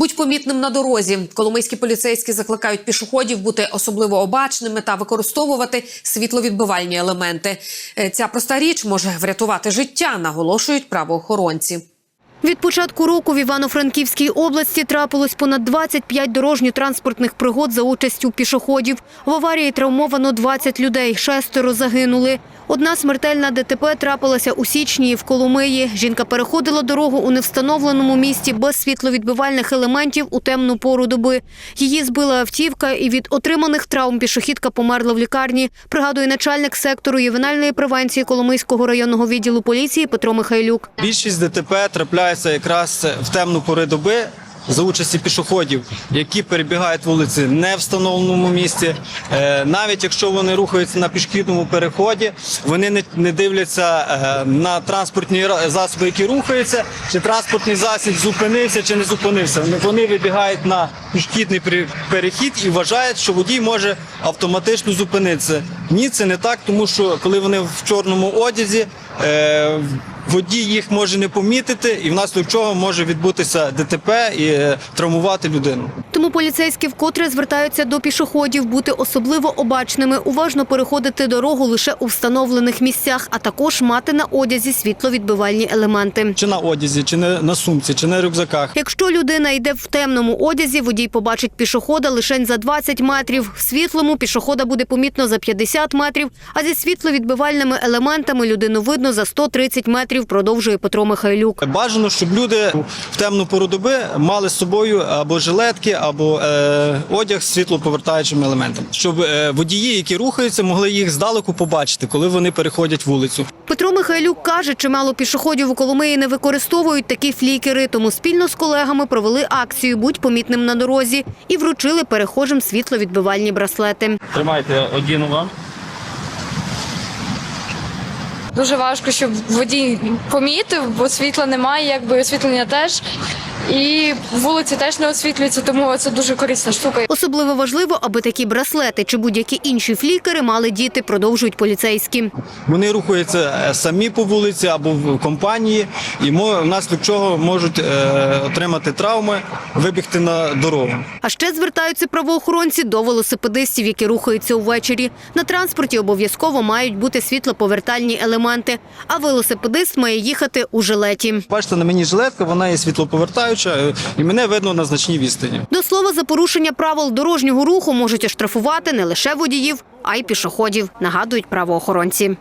Будь помітним на дорозі. Коломийські поліцейські закликають пішоходів бути особливо обачними та використовувати світловідбивальні елементи. Е, Ця проста річ може врятувати життя, наголошують правоохоронці. Від початку року в Івано-Франківській області трапилось понад 25 дорожньо-транспортних пригод за участю пішоходів. В аварії травмовано 20 людей, шестеро загинули. Одна смертельна ДТП трапилася у січні в Коломиї. Жінка переходила дорогу у невстановленому місці без світловідбивальних елементів у темну пору доби. Її збила автівка і від отриманих травм пішохідка померла в лікарні, пригадує начальник сектору ювенальної превенції Коломийського районного відділу поліції Петро Михайлюк. Більшість ДТП трапляється якраз в темну пори доби за участі пішоходів, які перебігають вулиці не в встановленому місці. Е, Навіть якщо вони рухаються на пішохідному переході, вони не, дивляться е, на транспортні засоби, які рухаються, чи транспортний засіб зупинився чи не зупинився. Вони- вибігають на пішохідний пере- перехід і вважають, що водій може автоматично зупинитися. Ні, це не так, тому що коли вони в чорному одязі. Водій їх може не помітити, і внаслідок чого може відбутися ДТП і е, травмувати людину. Тому поліцейські вкотре звертаються до пішоходів бути особливо обачними, уважно переходити дорогу лише у встановлених місцях, а також мати на одязі світловідбивальні елементи. Чи на одязі, чи на, на сумці, чи на рюкзаках. Якщо людина йде в темному одязі, водій побачить пішохода лише за 20 метрів. В світлому пішохода буде помітно за 50 метрів, а зі світловідбивальними елементами людину видно за 130 метрів, продовжує Петро Михайлюк. Бажано, щоб люди в темну пору доби мали з собою або жилетки, або е, одяг з світлоповертаючими елементами, щоб е, водії, які рухаються, могли їх здалеку побачити, коли вони переходять вулицю. Петро Михайлюк каже, чимало пішоходів у Коломиї не використовують такі флікери, тому спільно з колегами провели акцію «Будь помітним на дорозі» і вручили перехожим світловідбивальні браслети. Тримайте одіну вам. Дуже важко, щоб водій помітив, бо світла немає, якби освітлення теж. І вулиці теж не освітлюються, тому це дуже корисна штука. Особливо важливо, аби такі браслети чи будь-які інші флікери мали діти, продовжують поліцейські. Вони рухаються е, самі по вулиці або в компанії, і внаслідок чого можуть е, отримати травми, вибігти на дорогу. А ще звертаються правоохоронці до велосипедистів, які рухаються увечері. На транспорті обов'язково мають бути світлоповертальні елементи, а велосипедист має їхати у жилеті. Бачите, на мені жилетка, вона є світлоповертаюча, е, і мене видно на значній відстані. До слова, за порушення правил дорожнього руху можуть оштрафувати не лише водіїв, а й пішоходів, нагадують правоохоронці.